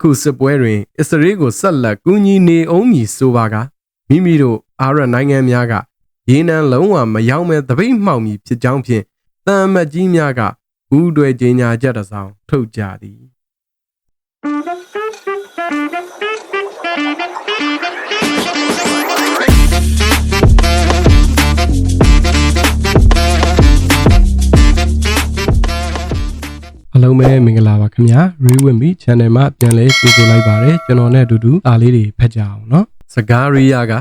ခုစစ်ပွဲတွင်အစ္စရေးကိုဆက်လက်ကူညီနေအောင်မည်ဆိုပါကမိမိတို့အာရနိုင်ငံများကရေနံလုံးဝမရောက်မဲ့တပိတ်မှောက်မည်ဖြစ်ကြောင်းဖြင့်တန်မတ်ကြီးများကဘူးတွေကြေညာချက်တစ်စောင်ထုတ်ကြသည် လုံးပဲမင်္ဂလာပါခင်ဗျာ Ray with me channel မှာပြန်လဲကြိုဆိုလိုက်ပါတယ်ကျွန်တော်နဲ့အတူတူအားလေးတွေဖတ်ကြအောင်နော်စကားရီယာက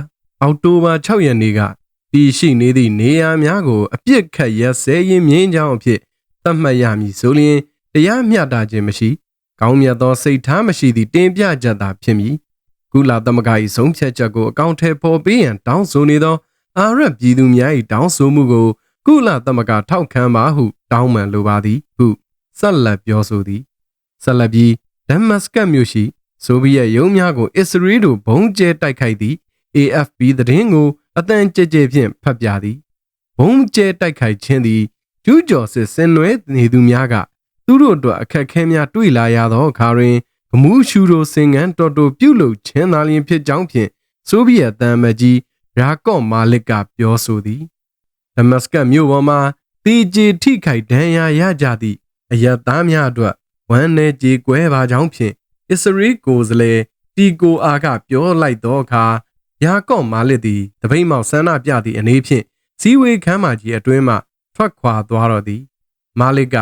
အောက်တိုဘာ6ရက်နေ့ကတည်ရှိနေသည့်နေရာများကိုအပြစ်ခတ်ရက်စဲရင်မြင်းချောင်းအဖြစ်သတ်မှတ်ရမည်ဆိုလျှင်တရားမျှတခြင်းမရှိကောင်းမြတ်သောစိတ်ထားမရှိသည့်တင်ပြချက်သာဖြစ်မည်ကုလသမဂ္ဂ၏ဆုံးဖြတ်ချက်ကိုအကောင့်ထဲပေါ်ပေးရန်တောင်းဆိုနေသောအာရတ်ပြည်သူများ၏တောင်းဆိုမှုကိုကုလသမဂ္ဂထောက်ခံပါဟုတောင်းပန်လိုပါသည်ဟု ဆက်လက်ပြောဆိုသည်ဆက်လက်ပြီးဒမတ်စကတ်မြို့ရှိဆိုဗီယက်ရုံးများကိုအစ္စရေးတို့ဘုံကျဲတိုက်ခိုက်သည့် AFP သတင်းကိုအတန်ကြဲကြဲဖြင့်ဖတ်ပြသည်ဘုံကျဲတိုက်ခိုက်ခြင်းသည်ကျူးကျော်စစ်ဆင်နွှဲနေသူများကသူတို့အတွက်အခက်အခဲများတွေ့လာရသောအခါတွင်ဂမူးရှူရိုစင်ငန်းတော်တော်ပြုတ်လုခြင်းသာလျှင်ဖြစ်ကြောင်းဖြင့်ဆိုဗီယက်တန်မကြီးရာကော့မာလစ်ကပြောဆိုသည်ဒမတ်စကတ်မြို့ပေါ်မှာတီဂျီထိခိုက်ဒဏ်ရာရကြသည့် အယက်သားများအတွက်ဝမ်းနေကြေကွဲပါကြောင်းဖြင့်အစ္စရေးကိုယ်စားလှယ်တီကိုအာကပြောလိုက်သောအခါယာကော့မာလစ်သည်တပိတ်မောက်ဆန္ဒပြသည့်အနေဖြင့်စီဝေခမ်းမကြီးအတွင်းမှထွက်ခွာသွားတော့သည် မာလစ်က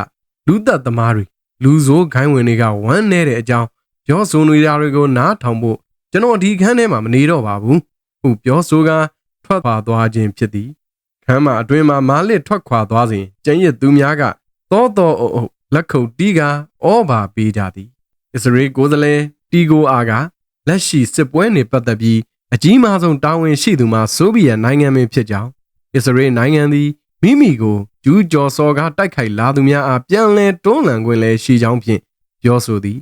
လူသက်သမားတွေလူဆိုးခိုင်းဝင်တွေကဝမ်းနေတဲ့အကြောင်းပြောဆိုနေတာတွေကိုနားထောင်ဖို့ကျွန်တော်ဒီခန်းထဲမှာမနေတော့ပါဘူးဟုပြောဆိုကထွက်ခွာသွားခြင်းဖြစ်သည်ခမ်းမအတွင်းမှာမာလစ်ထွက်ခွာသွားစဉ်ကျန်ရစ်သူများကသောတော်အုပ်အုပ် လက်ခုပ်တီးကဩဘာပေးကြသည်အစ္စရေးကိုယ်စားလှယ်တီကိုအာကလက်ရှိစစ်ပွဲနေပတ်သက်ပြီးအကြီးမားဆုံးတာဝန်ရှိသူမှာဆိုဗီယက်နိုင်ငံပင်ဖြစ်ကြောင်းအစ္စရေးနိုင်ငံသည်မိမိကိုကျူးကျော်စော်ကားတိုက်ခိုက်လာသူများအားပြန်လည်တွန်းလှန်ခွင့်လည်းရှိကြောင်းဖြင့်ပြောဆိုသည်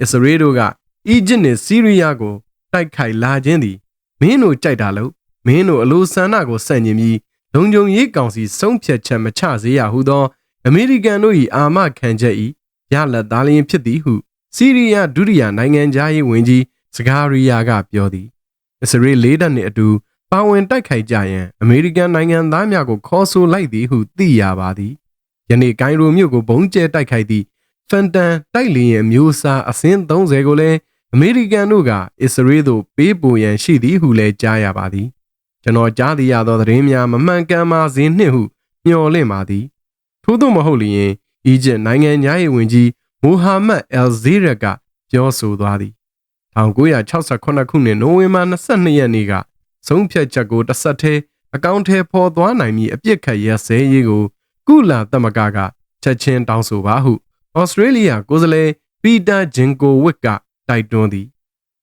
အစ္စရေးတို့ကအီဂျစ်နှင့်စီးရီးယားကိုတိုက်ခိုက်လာခြင်းသည်မင်းတို့ကြိုက်တာလို့မင်းတို့အလိုဆန္ဒကိုဆန့်ကျင်ပြီးလုံခြုံရေးကောင်စီဆုံးဖြတ်ချက်မချစေရဟုသော အမေရိကန်တို့၏အာမခံချက်၏ရလက်သားလျင်ဖြစ်သည်ဟုစီးရီးယားဒုတိယနိုင်ငံသားရေးဝန်ကြီးစကာရီယာကပြောသည်အစ္စရေးလေးတပ်နှင့်အတူပါဝင်တိုက်ခိုက်ကြရန်အမေရိကန်နိုင်ငံသားများကိုခေါ်ဆိုလိုက်သည်ဟုသိရပါသည်ယနေ့ကိုင်ရိုမြို့ကိုဘုံကျဲတိုက်ခိုက်သည့်ဖန်တန်တိုက်လျင်မျိုးစားအစင်း30ကိုလည်းအမေရိကန်တို့ကအစ္စရေးသို့ပေးပို့ရန်ရှိသည်ဟုလည်းကြားရပါသည်ကျွန်တော်ကြားသိရသောသတင်းများမမှန်ကန်ပါစေနှင့်ဟုမျှော်လင့်ပါသည် ထို့သောမဟုတ်လျင်အီဂျစ်နိုင်ငံသားရေးဝန်ကြီးမိုဟာမက်အယ်ဇီရက်ကပြောဆိုသွားသည်1968ခုနှစ်နိုဝင်ဘာ22ရက်နေ့ကဆုံးဖြတ်ချက်ကိုတစ်ဆက်တည်းအကောင့်ထဲပေါ်သွားနိုင်မည်အပြစ်ခတ်ရစဲရေးကို ကုလာသမဂ္ဂကချက်ချင်းတောင်းဆိုပါဟုဩစတြေးလျကိုယ်စားလှယ်ပီတာဂျင်ကိုဝစ်ကတိုက်တွန်းသည်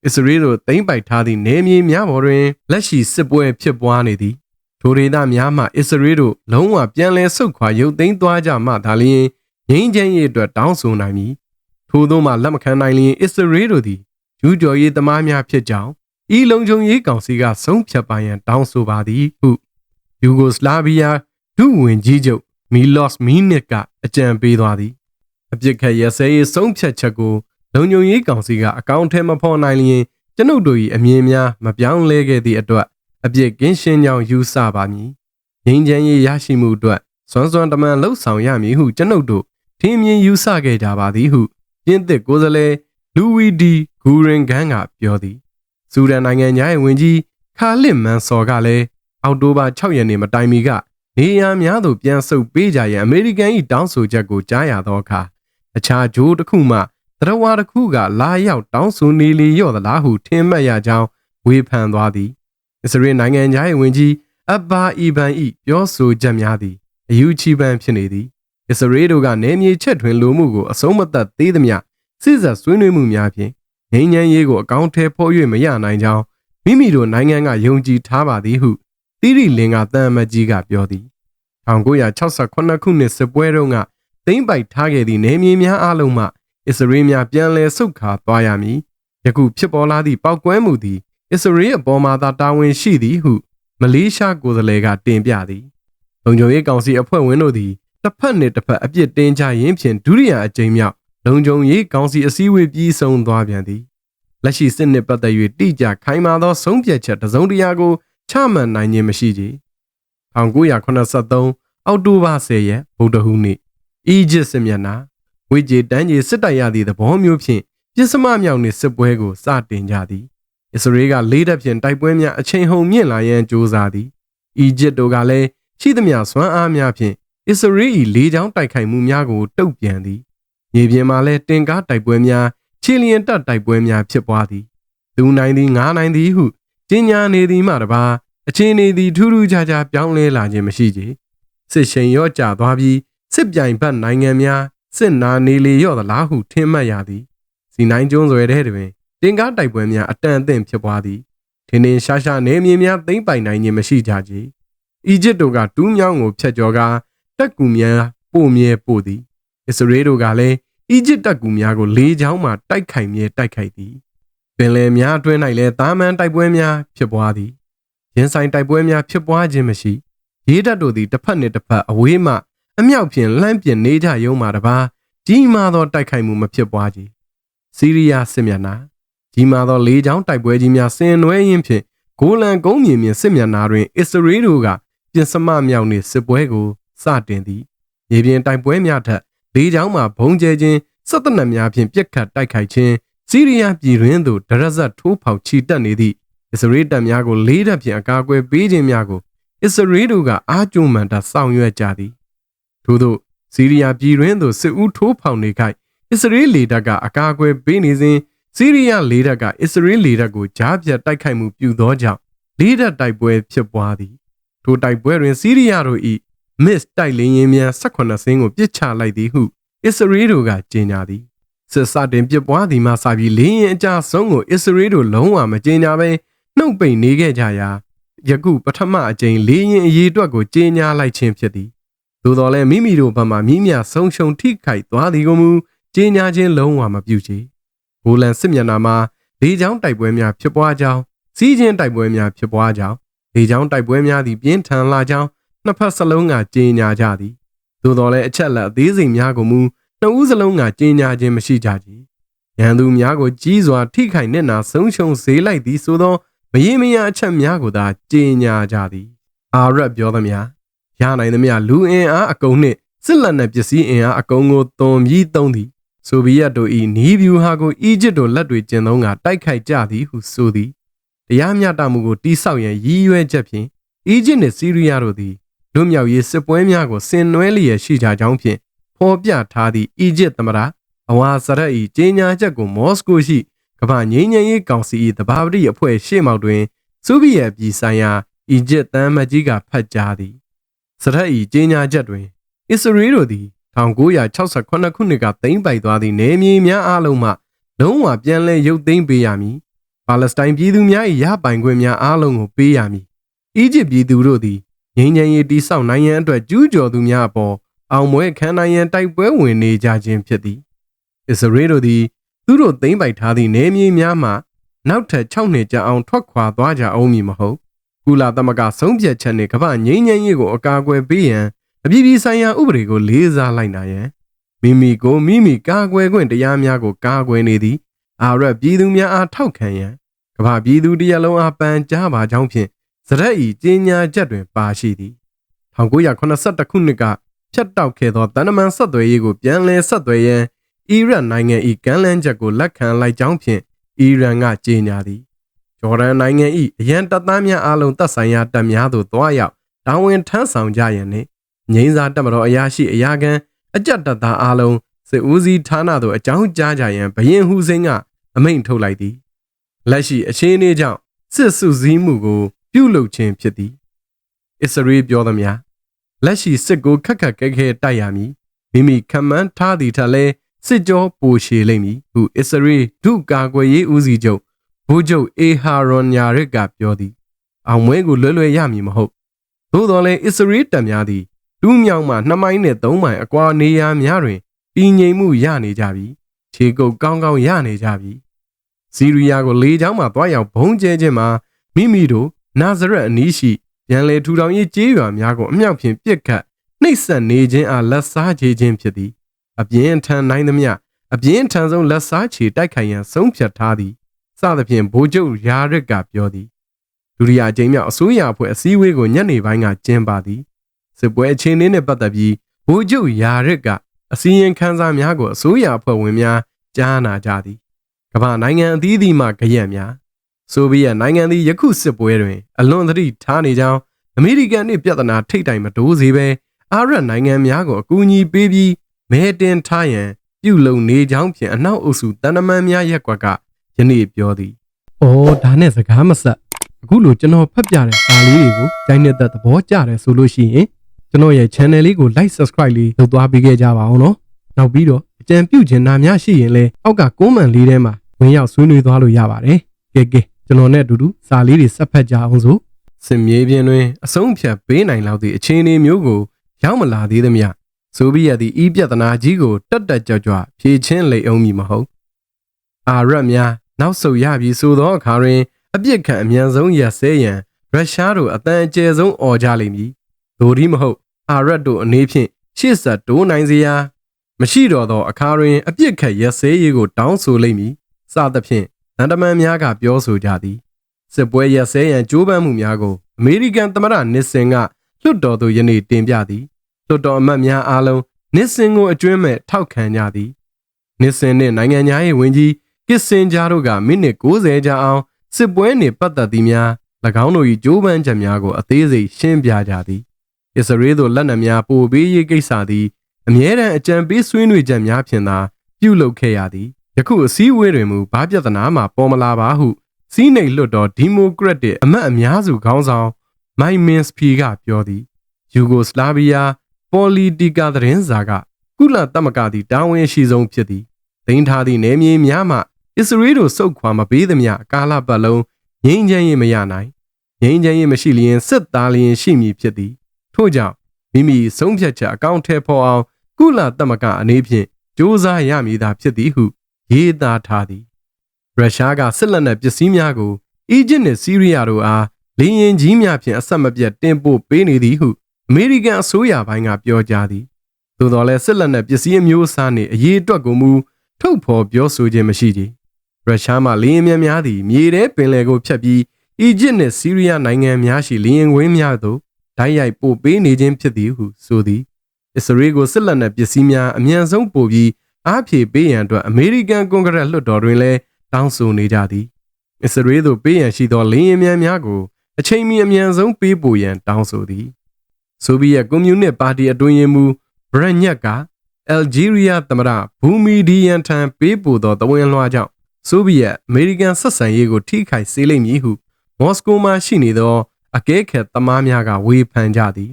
အစ္စရေးတို့သိမ်းပိုက်ထားသည့်နေမြေများပေါ်တွင်လက်ရှိစစ်ပွဲဖြစ်ပွားနေသည် ထိုဒေသများမှအစ္စရေးတို့လုံးဝပြန်လည်ဆုတ်ခွာရုပ်သိမ်းသွားကြမှသာလျှင်ငြိမ်းချမ်းရေးအတွက်တောင်းဆိုနိုင်မည်ထို့သောမှလက်မခံနိုင်လျင်အစ္စရေးတို့သည်ကျူးကျော်ရေးသမားများဖြစ်ကြောင်းဤလုံခြုံရေးကောင်စီကဆုံးဖြတ်ပါရန်တောင်းဆိုပါသည်ဟုယူဂိုစလာဗီးယားဒုဝန်ကြီးချုပ်မီလော့စ်မီနစ်ကအကြံပေးသွားသည်အပြစ်ခတ်ရစဲရေးဆုံးဖြတ်ချက်ကိုလုံခြုံရေးကောင်စီကအကောင့်ထဲမဖော်နိုင်လျင်ကျွန်ုပ်တို့၏အမြင်များမပြောင်းလဲခဲ့သည့်အတွက် အပြစ်ကင်းရှင်းကြောင်းယူဆပါမည်ငြိမ်းချမ်းရေးရရှိမှုအတွက်စွမ်းစွမ်းတမန်လှုပ်ဆောင်ရမည်ဟုကျွန်ုပ်တို့ထင်မြင်ယူဆခဲ့ကြပါသည်ဟုပြင်သစ်ကိုယ်စားလှယ်လူဝီဒီဂူရင်ဂန်ကပြောသည်ဆူဒန်နိုင်ငံသားရဲ့ဝန်ကြီးခါလစ်မန်ဆော်ကလည်းအောက်တိုဘာ6ရက်နေ့မတိုင်မီကနေရများသို့ပြန်ဆုတ်ပေးကြရန်အမေရိကန်၏တောင်းဆိုချက်ကိုကြားရသောအခါအခြားဂျိုးတစ်ခုမှတရဝါတစ်ခုကလာရောက်တောင်းဆိုနေလေရော့သလားဟုထင်မှတ်ရကြောင်းဝေဖန်သွားသည် အစ္စရေးနိုင်ငံသားရဲ့ဝန်ကြီးအဘ္ဘာအီဘန်၏ပြောဆိုချက်များသည်အယူချီပန်ဖြစ်နေသည်အစ္စရေးတို့ကနေမြေချက်ထွင်လိုမှုကိုအဆုံးမသတ်သေးသမျှစစ်ဆက်ဆွေးနွေးမှုများဖြင့်ငြိမ်းချမ်းရေးကိုအကောင့်ထဲဖော်၍မရနိုင်ကြောင်းမိမိတို့နိုင်ငံကယုံကြည်ထားပါသည်ဟုသီရိလင်ကတန်အမတ်ကြီးကပြောသည်1968ခုနှစ်စစ်ပွဲတုန်းကသိမ့်ပိုက်ထားခဲ့သည့်နေမြေများအလုံးမှအစ္စရေးများပြန်လည်ဆုတ်ခါသွားရမည်ယခုဖြစ်ပေါ်လာသည့်ပောက်ကွဲမှုသည် အစ္စရေးအပေါ်မှာသာတာဝန်ရှိသည်ဟုမလေးရှားကိုယ်စားလှယ်ကတင်ပြသည်လုံခြုံရေးကောင်စီအဖွဲ့ဝင်တို့သည်တစ်ဖက်နှင့်တစ်ဖက်အပြစ်တင်ကြရင်းဖြင့်ဒုတိယအကြိမ်မြောက်လုံခြုံရေးကောင်စီအစည်းအဝေးပြီးဆုံးသွားပြန်သည်လက်ရှိစစ်နှင့်ပတ်သက်၍တိကျခိုင်မာသောဆုံးဖြတ်ချက်တစ်စုံတစ်ရာကိုချမှတ်နိုင်ခြင်းမရှိကြ1983အောက်တိုဘာ10ရက်ဗုဒ္ဓဟူးနေ့အီဂျစ်စစ်မျက်နှာဝေကြီးတန်းကြီးစစ်တိုက်ရသည့်သဘောမျိုးဖြင့်ပြစ်စမမြောက်နှင့်စစ်ပွဲကိုစတင်ကြသည် အစ္စရေးကလေးတပ်ဖြင့်တိုက်ပွဲများအချိန်ဟုန်မြင့်လာရန်ကြိုးစားသည်အီဂျစ်တို့ကလည်းရှိသမျှစွမ်းအားများဖြင့်အစ္စရေး၏လေးချောင်းတိုက်ခိုက်မှုများကိုတုံ့ပြန်သည်မြေပြင်မှာလည်းတင်ကားတိုက်ပွဲများချီလျင်တပ်တိုက်ပွဲများဖြစ်ပွားသည်သူနိုင်သည်ငါနိုင်သည်ဟုကျင်းညာနေသည်မှတပါအချင်းနေသည်ထူးထူးခြားခြားပြောင်းလဲလာခြင်းမရှိကြစစ်ရှိန်ရော့ကျသွားပြီးစစ်ပြိုင်ဘက်နိုင်ငံများစစ်နာနေလေရော့သလားဟုထင်မှတ်ရသည်စီနိုင်ကျွန်းဆွယ်တဲ့တွင် တင်ကားတိုက်ပွဲများအတန်အသင့်ဖြစ်ပွားသည်ထင်းထင်းရှားရှားနေမြေများသိမ့်ပိုင်နိုင်ခြင်းမရှိကြကြအီဂျစ်တို့ကတူးမြောင်းကိုဖျက်ကျော်ကာတက်ကူများပို့မြဲပို့သည်အစ္စရေးတို့ကလည်းအီဂျစ်တက်ကူများကိုလေးချောင်းမှတိုက်ခိုက်မြဲတိုက်ခိုက်သည်ပင်လယ်များအတွင်း၌လည်းတာမန်တိုက်ပွဲများဖြစ်ပွားသည်ရင်ဆိုင်တိုက်ပွဲများဖြစ်ပွားခြင်းမရှိရေးတပ်တို့သည်တစ်ဖက်နှင့်တစ်ဖက်အဝေးမှအမြောက်ဖြင့်လှမ်းပြင်နေကြရုံမှတပါကြီးမားသောတိုက်ခိုက်မှုမဖြစ်ပွားကြစီးရီးယားစစ်မျက်နှာ ကြီးမားသောလေးချောင်းတိုက်ပွဲကြီးများဆင်နွှဲရင်းဖြင့်ဂိုလန်ကုန်းမြေမြင့်စစ်မျက်နှာတွင်အစ္စရေးတို့ကပြင်စမမြောက်နှင့်စစ်ပွဲကိုစတင်သည်ရေပြင်တိုက်ပွဲများထက်လေးချောင်းမှာဘုံကျဲခြင်းစစ်တပ်နက်များဖြင့်ပြက်ခတ်တိုက်ခိုက်ခြင်းစီးရီးယားပြည်တွင်သို့ဒရက်ဇတ်ထိုးဖောက်ချီတက်နေသည့်အစ္စရေးတပ်များကိုလေးတပ်ဖြင့်အကာအကွယ်ပေးခြင်းများကိုအစ္စရေးတို့ကအားကျုံမှန်တာဆောင်ရွက်ကြသည်ထို့သောစီးရီးယားပြည်တွင်သို့စစ်ဦးထိုးဖောက်နေခိုက်အစ္စရေးလေတပ်ကအကာအကွယ်ပေးနေစဉ် စီးရီးယားလေတပ်ကအစ္စရေးလေတပ်ကိုကြားပြတ်တိုက်ခိုက်မှုပြုသောကြောင့်လေတပ်တိုက်ပွဲဖြစ်ပွားသည်ထိုတိုက်ပွဲတွင်စီးရီးယားတို့၏မစ်တိုက်လင်းရင်များ18စင်းကိုပစ်ချလိုက်သည်ဟုအစ္စရေးတို့ကကြေညာသည်စစ်စတင်ပြပွားသည်မှစပြီးလင်းရင်အကြဆုံးကိုအစ္စရေးတို့လုံးဝမကြေညာဘဲနှုတ်ပိတ်နေခဲ့ကြရာယခုပထမအကြိမ်လေးရင်အရေးအတွက်ကိုကြေညာလိုက်ခြင်းဖြစ်သည်သို့တော်လည်းမိမိတို့ဘက်မှမိမြဆုံးရှုံထိခိုက်သွားသည်ကိုမူကြေညာခြင်းလုံးဝမပြုချေ ဘိုလန်စစ်မျက်နှာမှာလေကြောင်းတိုက်ပွဲများဖြစ်ပွားကြောင်းစီးခြင်းတိုက်ပွဲများဖြစ်ပွားကြောင်းလေကြောင်းတိုက်ပွဲများသည်ပြင်းထန်လာကြောင်းနှစ်ဖက်စလုံးကကြေညာကြသည်သို့တော်လည်းအချက်လက်အသေးစိတ်များကိုမူနှစ်ဦးစလုံးကကြေညာခြင်းမရှိကြကြရန်သူများကိုကြီးစွာထိခိုက်နေနာဆုံးရှုံးစေလိုက်သည်ဆိုသောမရေမရအချက်များကိုသာကြေညာကြသည်အာရက်ပြောသမျှရနိုင်သမျှလူအင်အားအကုန်နှင့်စစ်လက်နက်ပစ္စည်းအင်အားအကုန်ကိုသွန်ပြီးသုံးသည် ဆိုဗီယက်တို့၏နီးဗျူဟာကိုအီဂျစ်တို့လက်တွေကျင်းသုံးကတိုက်ခိုက်ကြသည်ဟုဆိုသည်တရားမျှတမှုကိုတိဆောက်ရန်ရည်ရွယ်ချက်ဖြင့်အီဂျစ်နှင့်စီးရီးယားတို့သည်လွတ်မြောက်ရေးစစ်ပွဲများကိုဆင်နွှဲလျက်ရှိကြကြောင်းဖြင့်ဖော်ပြထားသည့်အီဂျစ်သမ္မတအဝါစရက်၏ကြေညာချက်ကိုမော်စကိုရှိကမ္ဘာငြိမ်းချမ်းရေးကောင်စီ၏တဘာပတိအဖွဲ့ရှေ့မှောက်တွင်ဆိုဗီယက်ပြည်ဆိုင်ရာအီဂျစ်တမ်းမကြီးကဖတ်ကြားသည်စရက်၏ကြေညာချက်တွင်အစ္စရေးတို့သည် 1968ခုနှစ်ကသိမ်းပိုက်သွားသည့်နေမြေများအလုံးမှလုံးဝပြန်လည်ရုပ်သိမ်းပေးရမည်ပါလက်စတိုင်းပြည်သူများ၏ရပိုင်ခွင့်များအားလုံးကိုပေးရမည်အီဂျစ်ပြည်သူတို့သည်ငြိမ်းချမ်းရေးတည်ဆောက်နိုင်ရန်အတွက်ကျူးကျော်သူများအပေါ်အောင်ပွဲခံနိုင်ရန်တိုက်ပွဲဝင်နေကြခြင်းဖြစ်သည်အစ္စရေးတို့သည်သူတို့သိမ်းပိုက်ထားသည့်နေမြေများမှနောက်ထပ်6နှစ်ကြာအောင်ထွက်ခွာသွားကြအောင်မည်မဟုတ်ကုလသမဂ္ဂဆုံးဖြတ်ချက်နှင့်ကမ္ဘာငြိမ်းချမ်းရေးကိုအကာအကွယ်ပေးရန် အပြည်ပြည်ဆိုင်ရာဥပဒေကိုလေးစားလိုက်နာရန်မိမိကိုမိမိကာကွယ်ခွင့်တရားများကိုကာကွယ်နေသည်အာရပြည်သူများအားထောက်ခံရန်ကမ္ဘာပြည်သူတရလုံးအားပန်ကြားပါကြောင်းဖြင့်စရက်ဤကျင်းညာချက်တွင်ပါရှိသည်1982ခုနှစ်ကဖြတ်တောက်ခဲ့သောတန်တမန်ဆက်သွယ်ရေးကိုပြန်လည်ဆက်သွယ်ရန်အီရတ်နိုင်ငံ၏ကမ်းလှမ်းချက်ကိုလက်ခံလိုက်ကြောင်းဖြင့်အီရန်ကကြေညာသည်ဂျော်ဒန်နိုင်ငံ၏အရန်တပ်သားများအားလုံးတပ်ဆိုင်ရာတပ်များသို့တွားရောက်တာဝန်ထမ်းဆောင်ကြရန်နှင့် ငိမ့်စာတပ်မတော်အရာရှိအရာခံအကြက်တပ်သားအားလုံးစစ်ဦးစီးဌာနသို့အကြောင်းကြားကြရန်ဘရင်ဟူစိန်ကအမိန့်ထုတ်လိုက်သည်လက်ရှိအခြေအနေကြောင့်စစ်စုစည်းမှုကိုပြုလုပ်ခြင်းဖြစ်သည်အစ္စရေးပြောသမျှလက်ရှိစစ်ကိုခက်ခက်ခဲခဲတိုက်ရမည်မိမိခံမှန်းထားသည့်ထက်လဲစစ်ကြောပိုရှည်လိမ့်မည်ဟုအစ္စရေးဒုကာကွယ်ရေးဦးစီးချုပ်ဗိုလ်ချုပ်အေဟာရွန်ညာရစ်ကပြောသည်အောင်မွဲကိုလွယ်လွယ်ရမည်မဟုတ်သို့တော်လည်းအစ္စရေးတပ်များသည် လူးမြောင်မှနှစ်မိုင်းနဲ့သုံးမိုင်အကွာနေရာများတွင်တည်ငြိမ်မှုရနေကြပြီခြေကုပ်ကောင်းကောင်းရနေကြပြီစီးရီးယားကိုလေကြောင်းမှသွားရောက်ဘုံကျဲခြင်းမှာမိမိတို့နာဇရက်အနီးရှိရန်လေထူထောင်ရေးကျေးရွာများကိုအမြောက်ဖြင့်ပြစ်ခတ်နှိပ်စက်နေခြင်းအားလက်စားခြင်းခြင်းဖြစ်သည်အပြင်းထန်နိုင်သမျှအပြင်းထန်ဆုံးလက်စားချေတိုက်ခိုင်ရန်ဆုံးဖြတ်ထားသည်စသဖြင့်ဗိုလ်ချုပ်ရာရစ်ကပြောသည်ဒုတိယအကြိမ်မြောက်အစိုးရအဖွဲ့အစည်းအဝေးကိုညနေပိုင်းကကျင်းပသည် စစ်ပွဲအခြေအနေနှင့်ပတ်သက်ပြီးဗိုလ်ချုပ်ရာရစ်ကအစည်းအဝေးခန်းစားများကိုအစိုးရအဖွဲ့ဝင်များကြားနာကြသည်ကမ္ဘာနိုင်ငံအသီးသီးမှကြရက်များဆိုဗီယက်နိုင်ငံသည်ယခုစစ်ပွဲတွင် အလွန်သတိထားနေကြောင်းအမေရိကန်နှင့်ပြဿနာထိတ်တိုင်မတိုးစေဘဲအာရပ်နိုင်ငံများကိုအကူအညီပေးပြီးမဲတင်ထားရန်ပြုလုပ်နေကြောင်းဖြင့်အနောက်အုပ်စုတန်တမန်များရက်ကွက်ကယနေ့ပြောသည်။အော်ဒါနဲ့စကားမဆက်အခုလိုကျွန်တော်ဖတ်ပြတဲ့စာလေးတွေကိုကြိုင်းနေတဲ့သဘောကျတယ်ဆိုလို့ရှိရင် ကျွန်တော်ရဲ့ channel လေးကို like subscribe လေးလုပ်သွားပေးခဲ့ကြပါအောင်နော်။နောက်ပြီးတော့အကြံပြုချင်တာများရှိရင်လည်းအောက်က comment လေးထဲမှာဝင်ရောက်ဆွေးနွေးသွားလို့ရပါတယ်။ကဲကဲကျွန်တော်နဲ့အတူတူစာလေးတွေဆက်ဖတ်ကြအောင်စို့စင်မြေပြင်တွင်အဆုံးဖြတ်ပေးနိုင်လောက်သည့်အခြေအနေမျိုးကိုရောက်မလာသေးသမျှဆိုဗီယက်သည်ဤပြဿနာကြီးကိုတက်တက်ကြွကြွဖြေချင်းလိမ်အောင်မည်မဟုတ်အာရပ်များနောက်ဆုတ်ရပြီဆိုသောအခါတွင်အပြစ်ခံအမြန်ဆုံးရပ်စဲရန်ရုရှားတို့အတန်အကျယ်ဆုံးអော်ကြလိမ့်မည် ဒိုဒီမဟုတ်အာရပ်တို့အနေဖြင့်ရှေ့ဆက်တိုးနိုင်စေရာမရှိတော့သောအခါတွင်အပြစ်ခတ်ရပ်စဲရေးကိုတောင်းဆိုလိမ့်မည်စသဖြင့်ဗန်ဒမန်များကပြောဆိုကြသည်စစ်ပွဲရပ်စဲရန်ကြိုးပမ်းမှုများကိုအမေရိကန်သမ္မတနစ်ဆင်ကလွှတ်တော်သို့ယနေ့တင်ပြသည်လွှတ်တော်အမတ်များအားလုံးနစ်ဆင်ကိုအကျွမ်းမဲ့ထောက်ခံကြသည်နစ်ဆင်နှင့်နိုင်ငံသားရေးဝန်ကြီးကစ်စင်ဂျာတို့ကမိနစ်60ကြာအောင်စစ်ပွဲနှင့်ပတ်သက်သည်များ၎င်းတို့၏ကြိုးပမ်းချက်များကိုအသေးစိတ်ရှင်းပြကြသည် အစ္စရေးသို့လက်နက်များပို့ပေးရေးကိစ္စသည်အမြဲတမ်းအကြံပေးဆွေးနွေးချက်များဖြင့်သာပြုလုပ်ခဲ့ရသည်ယခုအစည်းအဝေးတွင်မူဘာပြဿနာမှပေါ်မလာပါဟုစီးနိတ်လွတ်တော်ဒီမိုကရက်တစ်အမတ်အများစုခေါင်းဆောင်မိုင်မင်စဖီကပြောသည်ယူဂိုစလာဗီးယားပေါ်လီတီကာသတင်းစာကကုလသမဂ္ဂသည်တာဝန်ရှိဆုံးဖြစ်သည်ဒိန်းထားသည့်နယ်မြေများမှအစ္စရေးတို့စုတ်ခွာမပေးသမျှကာလပတ်လုံးငြိမ်းချမ်းရေးမရနိုင်ငြိမ်းချမ်းရေးမရှိလျင်စစ်သားလျင်ရှိမည်ဖြစ်သည် ထို့ကြောင့်မိမိဆုံးဖြတ်ချက်အကောင့်ထဲပေါ်အောင် ကုလသမဂ္ဂအနေဖြင့်စ조사ရမည်သာဖြစ်သည်ဟုရေးသားထားသည်ရုရှားကစစ်လက်နက်ပစ္စည်းများကိုအီဂျစ်နှင့်ဆီးရီးယားတို့အားလင်းရင်ကြီးများဖြင့်အဆက်မပြတ်တင်ပို့ပေးနေသည်ဟုအမေရိကန်အစိုးရပိုင်းကပြောကြားသည်သို့တော်လည်းစစ်လက်နက်ပစ္စည်းအမျိုးအစားနှင့်အရေးအတွက်ကိုမူထုတ်ဖော်ပြောဆိုခြင်းမရှိကြရုရှားမှလင်းရင်များသည်မြေထဲပင်လယ်ကိုဖြတ်ပြီးအီဂျစ်နှင့်ဆီးရီးယားနိုင်ငံများရှိလင်းရင်ဝင်းများသို့ ဓာတ်ရိုက်ပို့ပေးနေခြင်းဖြစ်သည်ဟုဆိုသည်အစ္စရေးကိုစစ်လက်နက်ပစ္စည်းများအမြန်ဆုံးပို့ပြီးအားဖြည့်ပေးရန်အတွက်အမေရိကန်ကွန်ဂရက်လွှတ်တော်တွင်လည်းတောင်းဆိုနေကြသည်အစ္စရေးသို့ပေးရန်ရှိသောလင်းရင်များများကိုအချိန်မီအမြန်ဆုံးပေးပို့ရန်တောင်းဆိုသည်ဆိုဗီယက်ကွန်မြူနစ်ပါတီအတွင်းရေးမှူးဘရက်ညက်က အယ်ဂျီးရီးယားသမ္မတဘူမီဒီယန်ထံပေးပို့သောတဝန်လွှာကြောင့်ဆိုဗီယက်အမေရိကန်ဆက်ဆံရေးကိုထိခိုက်စေလိမ့်မည်ဟုမော်စကိုမှရှိနေသော အကဲခတ်သမားများကဝေဖန်ကြသည်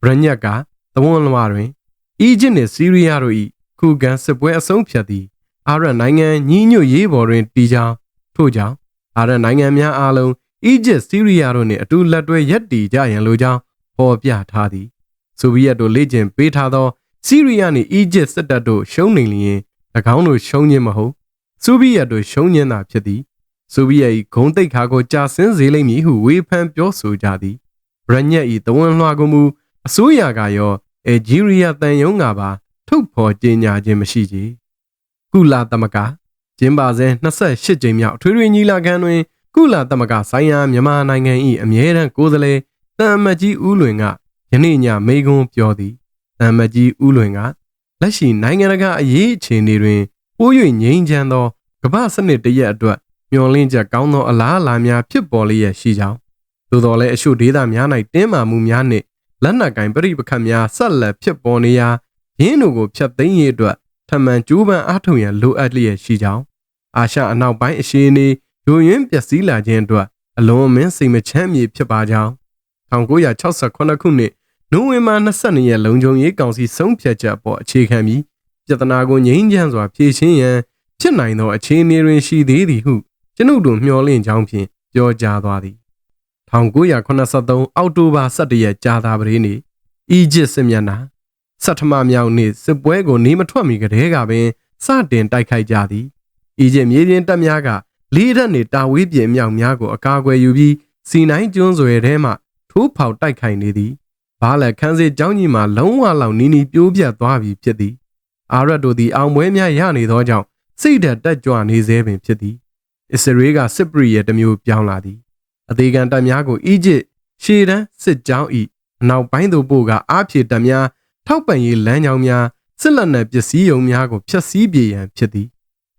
ဘရက်ညက်ကတဝန်လွှာတွင်အီဂျစ်နှင့်ဆီးရီးယားတို့၏ခုခံစစ်ပွဲအဆုံးဖြတ်သည်အာရနိုင်ငံညီညွတ်ရေးပေါ်တွင်တည်ကြောင်းထို့ကြောင့်အာရနိုင်ငံများအားလုံးအီဂျစ်ဆီးရီးယားတို့နှင့်အတူလက်တွဲရပ်တည်ကြရန်လိုကြောင်းဖော်ပြထားသည်ဆိုဗီယက်တို့လေ့ကျင့်ပေးထားသောဆီးရီးယားနှင့်အီဂျစ်စစ်တပ်တို့ရှုံးနေလျင်၎င်းတို့ရှုံးခြင်းမဟုတ်ဆိုဗီယက်တို့ရှုံးခြင်းသာဖြစ်သည် ဆိုဗီယက်၏ဂုံတိတ်ခါကိုကြာဆင်းစေလိမ့်မည်ဟုဝေဖန်ပြောဆိုကြသည်ဘရညက်၏တဝန်လွှာကိုမူအစိုးရကရောအဂျီးရီးယားတန်ယုံကပါထုတ်ဖော်ကြေညာခြင်းမရှိကြကုလသမဂ္ဂကျင်းပစဉ်28ကြိမ်မြောက်ထွေထွေညီလာခံတွင် ကုလသမဂ္ဂဆိုင်ရာမြန်မာနိုင်ငံ၏အမြဲတမ်းကိုယ်စားလှယ်တန်မကြီးဦးလွင်ကယနေ့ညမိကွန်းပြောသည်တန်မကြီးဦးလွင်ကလက်ရှိနိုင်ငံတကာအရေးအခြေအနေတွင်ပိုး၍ငြိမ်းချမ်းသောကမ္ဘာစနစ်တရက်အတွက် မျှော်လင့်ချက်ကောင်းသောအလားအလာများဖြစ်ပေါ်လျက်ရှိကြောင်းသို့တော်လည်းအရှုဒေသများ၌တင်းမာမှုများနှင့်လက်နက်ကင်ပြိပခတ်များဆက်လက်ဖြစ်ပေါ်နေရာရင်းတို့ကိုဖျက်သိမ်းရေးအတွက်ထမှန်ကြိုးပမ်းအားထုတ်ရန်လိုအပ်လျက်ရှိကြောင်းအာရှအနောက်ပိုင်းအရှေ့နေယိုယွင်းပျက်စီးလာခြင်းအတွက်အလွန်အမင်းစိတ်မချမ်းမြေဖြစ်ပါကြောင်း1968ခုနှစ်နိုဝင်ဘာ22ရက်လုံခြုံရေးကောင်စီဆုံးဖြတ်ချက်အပေါ်အခြေခံပြီးပြဿနာကိုငြိမ်းချမ်းစွာဖြေရှင်းရန်ဖြစ်နိုင်သောအခြေအနေတွင်ရှိသေးသည်ဟု ကျွန်ုပ်တို့မျှော်လင့်ကြောင်းဖြင့်ပြောကြားသွားသည်1983အောက်တိုဘာ17ရက်ကြာသပတေးနေ့အီဂျစ်စစ်မျက်နှာဆတ်ထမမြောက်နေ့စစ်ပွဲကိုနေမထွက်မီကတည်းကပင်စတင်တိုက်ခိုက်ကြသည်အီဂျစ်မြေပြင်တပ်များကလေးရက်နေတာဝေးပြင်မြောက်များကိုအကာအကွယ်ယူပြီးစီနိုင်ကျွန်းဆွယ်ထဲမှထိုးဖောက်တိုက်ခိုက်နေသည်ဘားလက်ခန်းစစ်ကြောင်းကြီးမှာလုံးဝလောက်နီးနီးပြိုးပြတ်သွားပြီဖြစ်သည်အာရတ်တို့သည်အောင်ပွဲများရနေသောကြောင့်စိတ်ဓာတ်တက်ကြွနေသေးပင်ဖြစ်သည် အစ္စရေးကစစ်ပရိရဲ့တစ်မျိုးပြောင်းလာသည်အသေးခံတပ်များကိုအီဂျစ်ရှေတန်းစစ်ကြောင်း၏အနောက်ပိုင်းသို့ပို့ကအားဖြည့်တပ်များထောက်ပံ့ရေးလမ်းကြောင်းများစစ်လက်နက်ပစ္စည်းယုံများကိုဖျက်ဆီးပြေရန်ဖြစ်သည်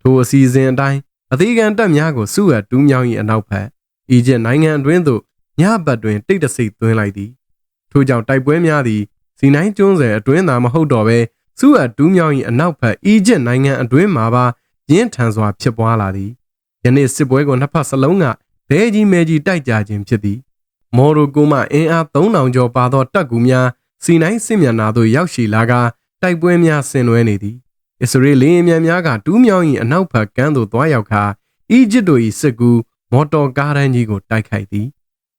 ထိုအစီအစဉ်အတိုင်းအသေးခံတပ်များကိုစုအပ်တူးမြောင်း၏အနောက်ဘက်အီဂျစ်နိုင်ငံအတွင်းသို့ညဘက်တွင်တိတ်တဆိတ်သွင်းလိုက်သည်ထို့ကြောင့်တိုက်ပွဲများသည်စီနိုင်းကျွန်းဆယ်အတွင်းသာမဟုတ်တော့ဘဲစုအပ်တူးမြောင်း၏အနောက်ဘက်အီဂျစ်နိုင်ငံအတွင်းမှာပါရင်းထန်စွာဖြစ်ပွားလာသည် ယနေ့စစ်ပွဲကိုနှစ်ဖက်စလုံးကဘဲကြီးမဲကြီးတိုက်ကြခြင်းဖြစ်သည်မော်ရိုကိုမှအင်အား3000ကျော်ပါသောတပ်ကူများစီနိုင်းစစ်မျက်နှာသို့ရောက်ရှိလာကတိုက်ပွဲများဆင်နွှဲနေသည်အစ္စရေးလေယာဉ်မြန်များကတူးမြောင်း၏အနောက်ဘက်ကမ်းသို့သွားရောက်ခါအီဂျစ်တို့၏စစ်ကူမော်တော်ကားတန်းကြီးကိုတိုက်ခိုက်သည်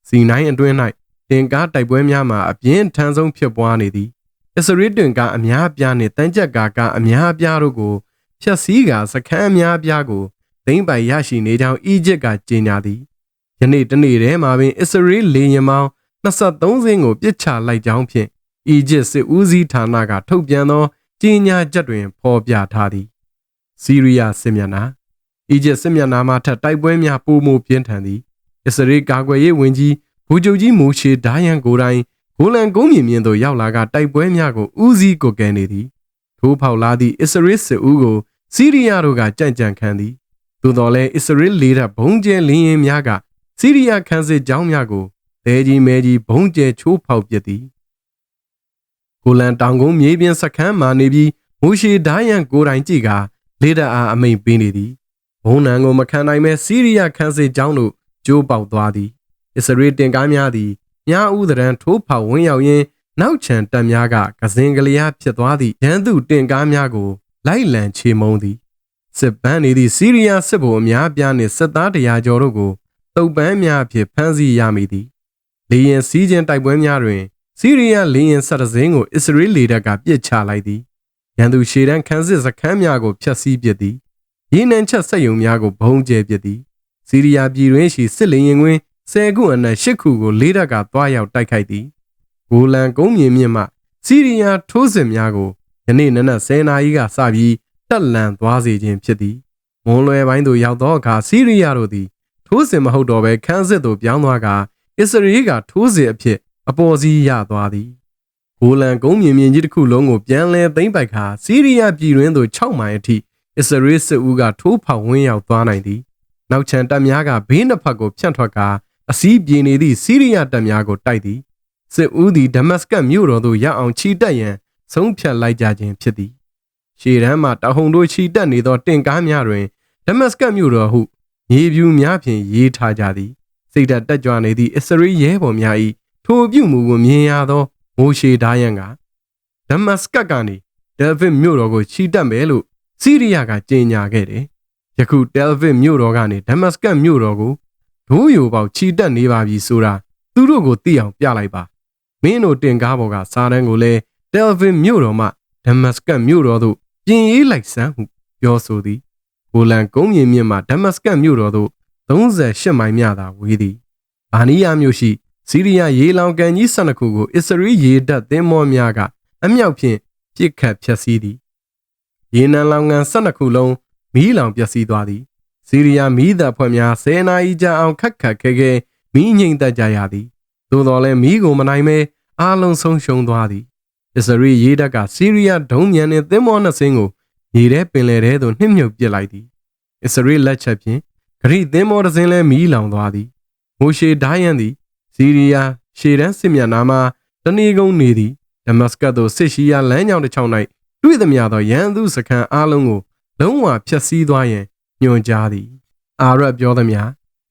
စီနိုင်းအတွင်း၌တင်ကားတိုက်ပွဲများမှာအပြင်းထန်ဆုံးဖြစ်ပွားနေသည်အစ္စရေးတင်ကားအများအပြားနှင့်တန်ကြက်ကားကားအများအပြားတို့ကိုဖျက်ဆီးကာစခန်းအများအပြားကို သိမ်းပိုင်ရရှိနေကြောင်းအီဂျစ်ကကြေညာသည်ယနေ့တနေ့တည်းမှာပင်အစ္စရေးလေယာဉ်မောင်း23စင်းကိုပြစ်ချလိုက်ကြောင်းဖြင့်အီဂျစ်စစ်ဦးစီးဌာနကထုတ်ပြန်သောကြေညာချက်တွင်ဖော်ပြထားသည်စီးရီးယားစစ်မျက်နှာအီဂျစ်စစ်မျက်နှာမှထပ်တိုက်ပွဲများပိုမိုပြင်းထန်သည်အစ္စရေးကာကွယ်ရေးဝန်ကြီးဘူဂျိုကြီးမိုရှေဒါယန်ကိုတိုင်ဂိုလန်ကုန်းမြင့်မြင့်သို့ရောက်လာကတိုက်ပွဲများကိုဦးစီးကိုကဲနေသည်ထိုးဖောက်လာသည့်အစ္စရေးစစ်ဦးကိုစီးရီးယားတို့ကကြံ့ကြံ့ခံသည် သို့တော်လည်းအစ္စရေးလေတပ်ဘုံကျဲလင်းရင်များကစီးရီးယားခန်းစစ်ကြောင်းများကိုဒဲကြီးမဲကြီးဘုံကျဲချိုးဖောက်ပစ်သည်ကိုလန်တောင်ကုန်းမြေပြင်စခန်းမှနေပြီးမိုရှေဒိုင်းယန်ကိုတိုင်ကြည့်ကလေတပ်အားအမိန်ပေးနေသည်ဘုံနံကိုမခံနိုင်မဲ့စီးရီးယားခန်းစစ်ကြောင်းတို့ကျိုးပေါက်သွားသည်အစ္စရေးတင်ကားများသည်ညာဦးသရန်ထိုးဖောက်ဝင်းရောက်ရင်းနောက်ချန်တပ်များကကစင်ကလေးဖြစ်သွားသည့်ရန်သူတင်ကားများကိုလိုက်လံချေမုံသည် စစ်ပန်းနေသည့်စီးရီးယားစစ်ဗိုလ်အများပြားနှင့်စစ်သားတရာကျော်တို့ကိုတုပ်ပန်းများအဖြစ်ဖမ်းဆီးရမိသည်လေရင်စီးခြင်းတိုက်ပွဲများတွင်စီးရီးယားလေရင်ဆက်တစင်းကိုအစ္စရေးလေတပ်ကပစ်ချလိုက်သည်ရန်သူရှေတန်းခန်းစစ်စခန်းများကိုဖျက်ဆီးပစ်သည်ရေနံချက်စက်ယုံများကိုဘုံကျဲပစ်သည်စီးရီးယားပြည်တွင်းရှိစစ်လေရင်တွင်ဆယ်ခုအနက်၈ခုကိုလေတပ်ကသွားရောက်တိုက်ခိုက်သည်ဂိုလန်ကုန်းမြေမြင့်မှစီးရီးယားထိုးစစ်များကိုယနေ့နနက်10နာရီကစပြီး တက်လန်သွားစေခြင်းဖြစ်သည်မွန်လွယ်ပိုင်းသို့ရောက်သောအခါစီးရီးယားတို့သည်ထိုးစစ်မဟုတ်တော့ဘဲခန်းစစ်သို့ပြောင်းသွားကအစ္စရေးကထိုးစစ်အဖြစ်အပေါ်စီးရသွားသည်ဂိုလန်ကုန်းမြင့်မြင့်ကြီးတစ်ခုလုံးကိုပြန်လည်သိမ်းပိုက်ခါစီးရီးယားပြည်တွင်းသို့6မိုင်အထိအစ္စရေးစစ်ဦးကထိုးဖောက်ဝန်းရောက်သွားနိုင်သည်နောက်ချန်တပ်များကဘေးနှစ်ဖက်ကိုဖြန့်ထွက်ကာအစည်းပြေနေသည့်စီးရီးယားတပ်များကိုတိုက်သည်စစ်ဦးသည်ဒမတ်စကတ်မြို့တော်သို့ရောက်အောင်ချီတက်ရန်ဆုံးဖြတ်လိုက်ကြခြင်းဖြစ်သည် ရှေ့တန်းမှတဟုန်တို့ချီတက်နေသောတင်ကားများတွင်ဒမတ်စကတ်မြို့တော်ဟုမြေပြူများဖြင့်ရေးထားကြသည်စိတ်ဓာတ်တက်ကြွနေသည့်အစ္စရေးရဲဘော်များ၏ထိုပြုမှုကိုမြင်ရသောမိုရှေဒါယန်ကဒမတ်စကတ်ကနေဒဲဗစ်မြို့တော်ကိုချီတက်မယ်လို့စီးရီးယားကကြေညာခဲ့တယ်ယခုဒဲဗစ်မြို့တော်ကနေဒမတ်စကတ်မြို့တော်ကိုဒိုးယိုပေါက်ချီတက်နေပါပြီဆိုတာသူတို့ကိုသိအောင်ပြလိုက်ပါမင်းတို့တင်ကားပေါ်ကစာတန်းကိုလည်းတယ်ဗင်မြို့တော်မှဒမတ်စကတ်မြို့တော်သို့ ပြင်ရေးလိုက်စမ်းဟုပြောဆိုသည်ဂိုလန်ကုန်းမြင့်မြင့်မှဒမတ်စကတ်မြို့တော်သို့38မိုင်မြသာဝေးသည်အာနီးယားမြို့ရှိစီးရီးယားရေလောင်ကန်ကြီး12ခုကိုအစ္စရေးရေတပ်သင်္ဘောများကအမြောက်ဖြင့်ပစ်ခတ်ဖျက်ဆီးသည်ရေနံလောင်ကန်12ခုလုံးမီးလောင်ပျက်စီးသွားသည်စီးရီးယားမီးတပ်ဖွဲ့များ10နာရီကြာအောင်ခက်ခက်ခဲခဲမီးငိမ့်သက်ကြရသည်သို့တော်လည်းမီးကိုမနိုင်မဲအားလုံးဆုံးရှုံးသွားသည် အစ္စရေးရေးတပ်ကစီးရီးယားဒုံးမြန်နှင့်သင်္ဘောနှစ်စင်းကိုရေထဲပင်လယ်ထဲသို့နှိမ့်မြုပ်ပစ်လိုက်သည်အစ္စရေးလက်ချက်ဖြင့်ဂရိသင်္ဘောတစ်စင်းလည်းမီးလောင်သွားသည်မိုရှေဒိုင်းယန်သည်စီးရီးယားရှေတန်းစစ်မျက်နှာမှာတနေကုန်နေသည်ဒမတ်စကတ်သို့စစ်ရှိယာလမ်းကြောင်းတစ်ချောင်း၌တွေ့သမျှသောရန်သူစခန်းအားလုံးကိုလုံးဝဖျက်ဆီးသွားရန်ညွှန်ကြားသည် အာရတ်ပြောသမျှ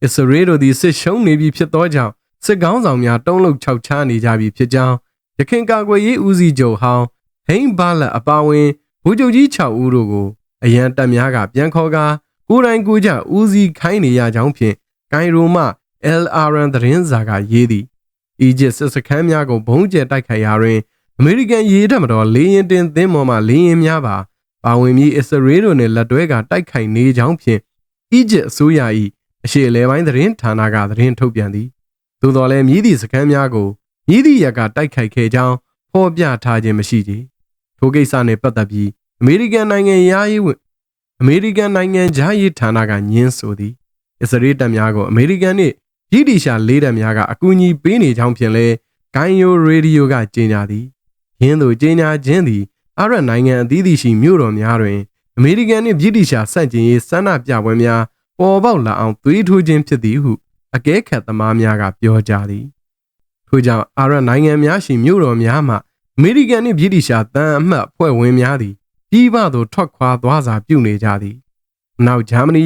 အစ္စရေးတို့သည်စစ်ရှုံးနေပြီဖြစ်သောကြောင့်စစ်ကောင်းဆောင်များတုံးလုံးခြောက်ချားနေကြပြီဖြစ်ကြောင်း ရခိုင်ကာကွယ်ရေးဦးစီးချုပ်ဟောင်းဟိန်းဘာလက်အပါဝင်ဗိုလ်ချုပ်ကြီး6ဦးတို့ကိုအရန်တပ်များကပြန်ခေါ်ကာကိုယ်တိုင်ကိုကြဦးစီးခိုင်းနေရကြောင်းဖြင့်ကိုင်ရိုမှ LRN သတင်းစာကရေးသည်အီဂျစ်စစ်စခန်းများကိုဘုံကျဲတိုက်ခိုက်ရာတွင်အမေရိကန်ရေတပ်မတော်လေရင်တင်သင်းပေါ်မှလေရင်များပါပါဝင်ပြီးအစ္စရေးတို့နှင့်လက်တွဲကတိုက်ခိုက်နေကြောင်းဖြင့်အီဂျစ်အစိုးရ၏အရှေ့အလယ်ပိုင်းသတင်းဌာနကသတင်းထုတ်ပြန်သည်သို့တော်လည်းမြည်သည့်စခန်းများကို မြည်သည့်ရက်ကတိုက်ခိုက်ခဲ့ကြောင်းဖော်ပြထားခြင်းမရှိသေးထိုကိစ္စနှင့်ပတ်သက်ပြီးအမေရိကန်နိုင်ငံရာရေးဝင်အမေရိကန်နိုင်ငံဂျာရေးဌာနကညင်းဆိုသည်အစ္စရေးတပ်များကိုအမေရိကန်နှင့်ပြည်တီရှာလေးတပ်များကအကူအညီပေးနေကြောင်းဖြင့်လဲဂိုင်းယိုရေဒီယိုကကြေညာသည်ယင်းသို့ကြေညာခြင်းသည်အာရနိုင်ငံအသီးသီးရှိမြို့တော်များတွင်အမေရိကန်နှင့်ပြည်တီရှာစန့်ကျင်ရေးဆန္ဒပြပွဲများပေါ်ပေါက်လာအောင်သွေးထိုးခြင်းဖြစ်သည်ဟုအကဲခတ်သမားများကပြောကြသည် ထို့ကြောင့်အာရနိုင်ငံများရှိမြို့တော်များမှအမေရိကန်နှင့်ဗြိတိရှာတန်အမှတ်ဖွဲ့ဝင်များသည်ပြည်ပသို့ထွက်ခွာသွားစာပြုနေကြသည်။နောက်ဂျာမနီ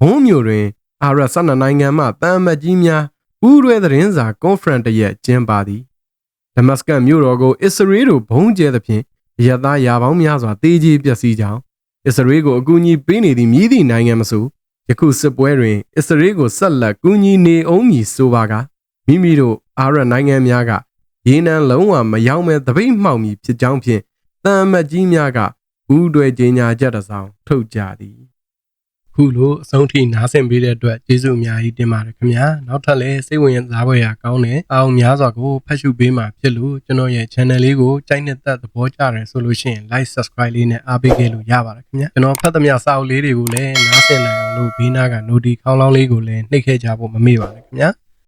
ဘုံမြို့တွင် အာရ12နိုင်ငံမှတန်အမတ်ကြီးများဥရွဲသတင်းစာကွန်ဖရင့်တရက်ကျင်းပသည်။ဒမတ်စကတ်မြို့တော်ကိုအစ္စရေးတို့ဘုံကျဲသဖြင့်ရသရာပေါင်းများစွာတေးကြီးပျက်စီးကြောင်းအစ္စရေးကိုအကူအညီပေးနေသည့်မြည်သည့်နိုင်ငံမဆိုယခုစစ်ပွဲတွင်အစ္စရေးကိုဆက်လက်ကူညီနေအောင်မည်ဆိုပါက မိမိတို့အာရနိုင်ငံများကရေနံလုံးဝမရောက်မဲ့တပိတ်မှောက်မည်ဖြစ်ကြောင်းဖြင့်တန်အမတ်ကြီးများကဘူးတွေကြေညာချက်တစ်စောင်ထုတ်ကြသည်ခုလိုအဆုံးထိနားဆင်ပေးတဲ့အတွက်ကျေးဇူးအများကြီးတင်ပါတယ်ခင်ဗျာနောက်ထပ်လည်းစိတ်ဝင်စားဖွယ်ရာကောင်းတဲ့အာရုံများစွာကိုဖတ်ရှုပေးမှာဖြစ်လို့ကျွန်တော်ရဲ့ channel လေးကိုကြိုက်နေတဲ့သဘောကျတယ်ဆိုလို့ရှိရင် like subscribe လေးနဲ့အားပေးခဲ့လို့ရပါတယ်ခင်ဗျာကျွန်တော်ဖတ်သမျှစာအုပ်လေးတွေကိုလည်းနားဆင်နိုင်အောင်လို့ဘေးနားက notification ခေါင်းလောင်းလေးကိုလည်းနှိပ်ခဲ့ကြဖို့မမေ့ပါနဲ့ခင်ဗျာ